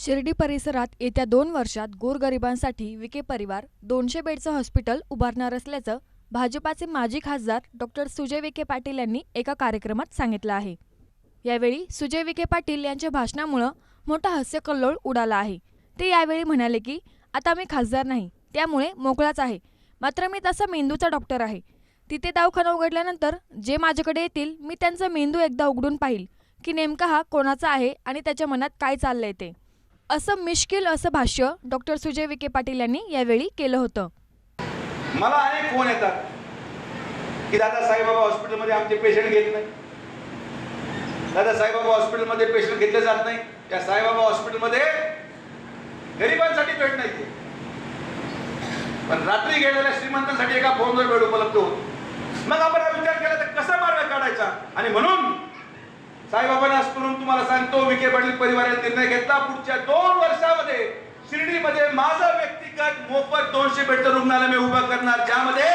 शिर्डी परिसरात येत्या दोन वर्षात गोरगरिबांसाठी विखे परिवार दोनशे बेडचं हॉस्पिटल उभारणार असल्याचं भाजपाचे माजी खासदार डॉक्टर सुजय विखे पाटील यांनी एका कार्यक्रमात सांगितलं आहे. यावेळी सुजय विखे पाटील यांच्या भाषणामुळं मोठा हास्यकल्लोळ उडाला आहे. ते यावेळी म्हणाले की आता मी खासदार नाही त्यामुळे मोकळाच आहे. मात्र मी तसा मेंदूचा डॉक्टर आहे. तिथे दवाखाना उघडल्यानंतर जे माझ्याकडे येतील मी त्यांचा मेंदू एकदा उघडून पाहिल की नेमका हा कोणाचा आहे आणि त्याच्या मनात काय चाललंय ते. असं मिश्किल असं भाष्य डॉक्टर सुजय विखे पाटील यांनी यावेळी केलं होतं. मला अनेक फोन येतात की दादा साईबाबा हॉस्पिटलमध्ये आमचे पेशंट घेत नाही. दादा साईबाबा हॉस्पिटलमध्ये पेशंट घेतले जात नाही. या साईबाबा हॉस्पिटलमध्ये गरिबांसाठी बेड नाही पण रात्री गेलेल्या श्रीमंतांसाठी एका फोनवर बेड उपलब्ध होतो. मग आपण विचार केला तर कसा मार्ग काढायचा? आणि म्हणून साईबाबांना स्मरून तुम्हाला सांगतो विखे पाटील परिवाराने निर्णय घेतला. पुढच्या दोन वर्षामध्ये शिर्डीमध्ये माझा व्यक्तिगत मोफत दोनशे बेडचं रुग्णालय मी उभं करणार. ज्यामध्ये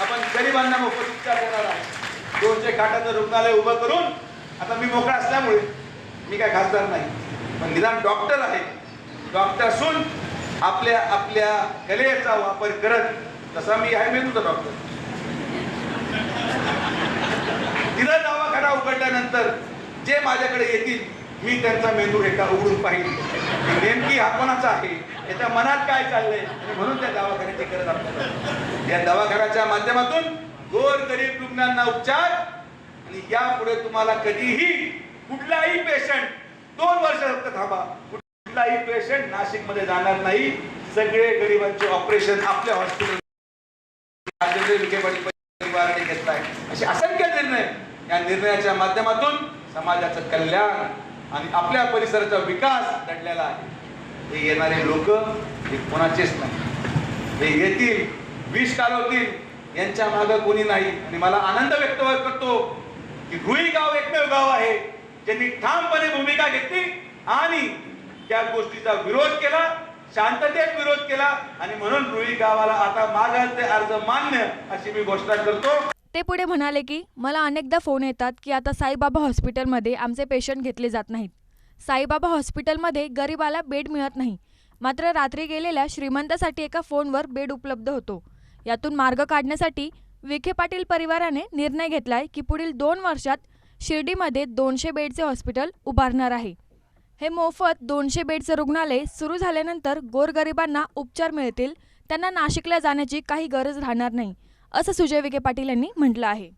आपण गरिबांना मोफत उपचार देणार आहे दोनशे खाटाचं रुग्णालय उभं करून आता मी मोकळा असल्यामुळे मी काय खासदार नाही. पण निदान डॉक्टर आहे. डॉक्टर असून आपल्या आपल्या कलेचा वापर करत तसा मी आहे मी तुझा डॉक्टर. तिथं दवाखाना उघडल्यानंतर जे माझ्याकडे येतील मी त्यांचा मेंदू एका उघडून पाहिजे नेमकी हा कोणाचा आहे? याच्या मनात काय चाललंय? आणि म्हणून त्या दवाखान्याची गरज आपल्याला या दवाखान्याच्या माध्यमातून गोर गरीब रुग्णांना उपचार आणि यापुढे तुम्हाला कधीही कुठलाही पेशंट दोन वर्ष फक्त थांबा. कुठलाही पेशंट नाशिकमध्ये जाणार नाही. सगळे गरिबांचे ऑपरेशन आपल्या हॉस्पिटल परिवाराने घेतलाय. असे असंख्य निर्णय या निर्णयाच्या माध्यमातून समाजाचं कल्याण आणि आपल्या परिसराचा विकास दडलेला आहे. हे येणारे लोक हे कोणाचेच नाही. हे येतील विष कालवतील यांच्या मागं कोणी नाही. आणि मला आनंद व्यक्त करतो की रुई गाव एकमेव गाव आहे. ज्यांनी ठामपणे भूमिका घेतली आणि त्या गोष्टीचा विरोध केला शांततेत विरोध केला. आणि म्हणून रुई गावाला आता मागाल ते अर्ज मान्य अशी मी घोषणा करतो. ते पुढे म्हणाले की मला अनेकदा फोन येतात की आता साईबाबा हॉस्पिटलमध्ये आमचे पेशंट घेतले जात नाहीत. साईबाबा हॉस्पिटलमध्ये गरिबाला बेड मिळत नाही. मात्र रात्री गेलेल्या श्रीमंतासाठी एका फोनवर बेड उपलब्ध होतो. यातून मार्ग काढण्यासाठी विखे पाटील परिवाराने निर्णय घेतलाय की पुढील दोन वर्षात शिर्डीमध्ये दोनशे बेडचे हॉस्पिटल उभारणार आहे. हे मोफत दोनशे बेडचं रुग्णालय सुरू झाल्यानंतर गोरगरिबांना उपचार मिळतील. त्यांना नाशिकला जाण्याची काही गरज राहणार नाही. असं सुजय विखे पाटील यांनी म्हटलं आहे.